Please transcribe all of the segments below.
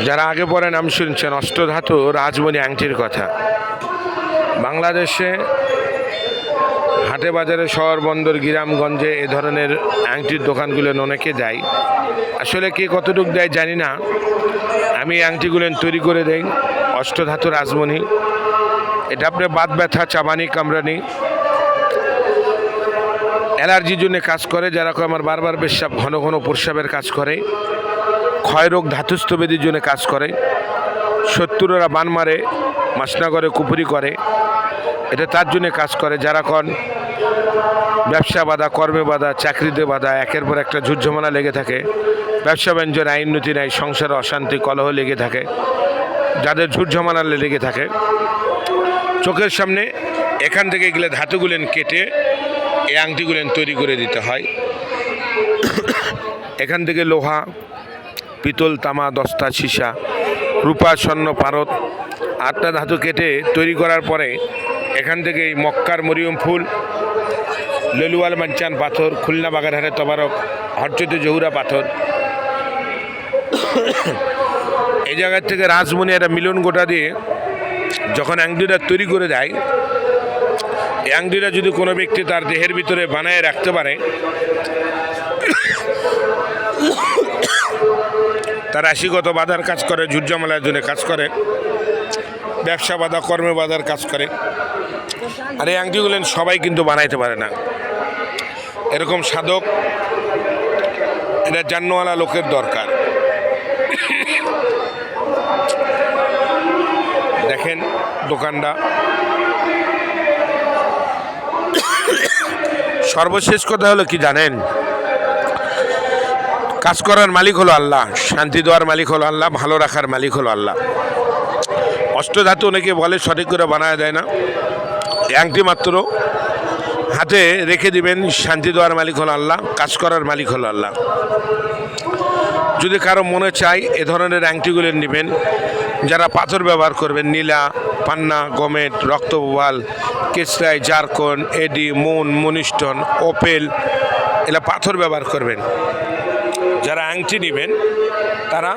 যারা আগে পরে নাম শুনছেন, অষ্টধাতু রাজমণি আংটির কথা। বাংলাদেশে হাটে বাজারে শহর বন্দর গ্রামগঞ্জে এ ধরনের আংটির দোকানগুলো অনেকে দেয়। আসলে কে কতটুক দেয় জানি না। আমি আংটিগুলো তৈরি করে দেই, অষ্টধাতু রাজমণি। এটা আপনার বাত ব্যথা, চাবানি, কামরানি। অ্যালার্জির জন্য কাজ করে, যারা আমার বারবার পেশাব, ঘন ঘন প্রস্রাবের কাজ করে। ক্ষয়রোগ ধাতুস্থ বেদির জন্য কাজ করে। শত্রুরা বান মারে মাসনা করে কুপুরি করে। এটা তার জন্য কাজ করে, যারা কন ব্যবসা বাধা, কর্মে বাধা, চাকরিতে বাধা, একের পর একটা ঝুটঝমানা লেগে থাকে। ব্যবসা বাণিজ্যের আইন নীতি নাই, সংসারে অশান্তি, কলহ লেগে থাকে। যাদের ঝুটঝমানা লেগে থাকে। চোখের সামনে এখান থেকে গেলে ধাতুগুলেন কেটে এই আংটিগুলেন তৈরি করে দিতে হয়। এখান থেকে লোহা পিতল তামা দস্তা সীসা, রূপা স্বর্ণ পারত আটটা ধাতু কেটে তৈরি করার পরে এখান থেকে মক্কার মরিয়ম ফুল, ললুয়াল মাঞ্চান পাথর, খুলনা বাগানহারে তবারক, হরচতে জহুরা পাথর। এই জায়গার থেকে রাজমণি একটা মিলন গোটা দিয়ে যখন অ্যাংডিটা তৈরি করে দেয়, এই আংটিটা যদি কোনো ব্যক্তি তার দেহের ভিতরে বানায় রাখতে পারে তার রাশিগত বাধার কাজ করে, ঝুটঝামেলার জন্য কাজ করে, ব্যবসা বাধা, কর্মে বাধার কাজ করে। আর এই আংটিগুলো সবাই কিন্তু বানাইতে পারে না। এরকম সাধক এটা জান্নওয়ালা লোকের দরকার। দেখেন দোকানটা। সর্বশেষ কথা হলো কি জানেন? কাজ করার মালিক হলো আল্লাহ, শান্তি দেওয়ার মালিক হলো আল্লাহ, ভালো রাখার মালিক হলো আল্লাহ। অষ্টধাতু অনেকে বলে, সঠিক করে বানায় দেয় না। এই আংটি মাত্র হাতে রেখে দিবেন, শান্তি দেওয়ার মালিক হলো আল্লাহ, কাজ করার মালিক হলো আল্লাহ। যদি কারও মনে চাই এ ধরনের আংটিগুলো নেবেন, যারা পাথর ব্যবহার করবেন, নীলা, পান্না, গমেট রক্তবাল কেসরাই জারকন, এডি, মুন, মুনিস্টন, ওপেল, এরা পাথর ব্যবহার করবেন। যারা আংটি নেবেন, তারা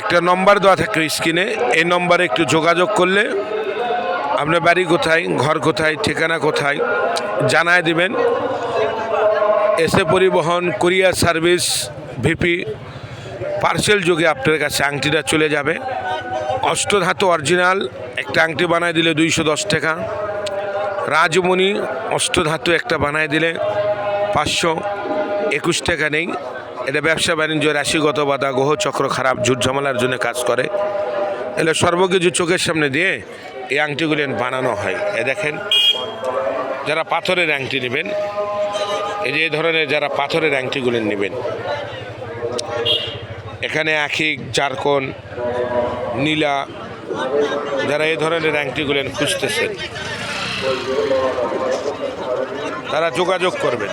একটা নম্বর দেওয়া থাকে স্ক্রিনে। এই নম্বরে একটু যোগাযোগ করলে আপনার বাড়ি কোথায়, ঘর কোথায়, ঠিকানা কোথায়, জানায় দিবেন। এসে পরিবহন, কুরিয়ার সার্ভিস, ভিপি, পার্সেল যুগে আপনার কাছে আংটিটা চলে যাবে। অষ্টধাতু অরিজিনাল, একটা আংটি বানায় দিলে দুইশো দশ টাকা। রাজমণি, অষ্টধাতু একটা বানায় দিলে পাঁচশো। একুশ টাকা নেই। এটা ব্যবসা বাণিজ্য, রাশিগত বাধা, গ্রহ চক্র খারাপ, ঝুট ঝামেলার জন্য কাজ করে। এলে সর্বকিছু চোখের সামনে দিয়ে এই আংটিগুলি বানানো হয়। এ দেখেন, যারা পাথরের আংটি নেবেন, এই যে ধরনের যারা পাথরের আংটিগুলি নেবেন, এখানে আখিক চারকোন নীলা, যারা এই ধরনের আংটিগুলেন খুঁজতেছেন, তারা যোগাযোগ করবেন।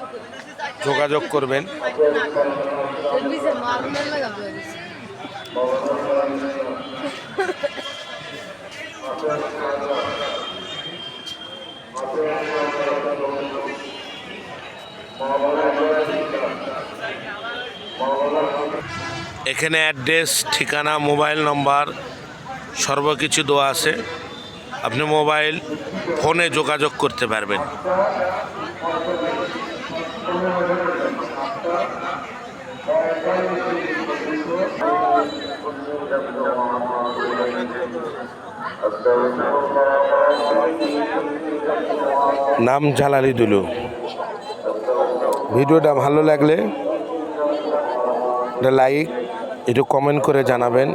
যোগাযোগ করবেন. এখানে অ্যাড্রেস, ঠিকানা, মোবাইল নম্বর, সর্বকিছু দেওয়া আছে আপনি মোবাইল ফোনে যোগাযোগ করতে পারবেন নাম জালালি দুলু। ভিডিওটা ভালো লাগলে লাইক একটু কমেন্ট করে জানাবেন।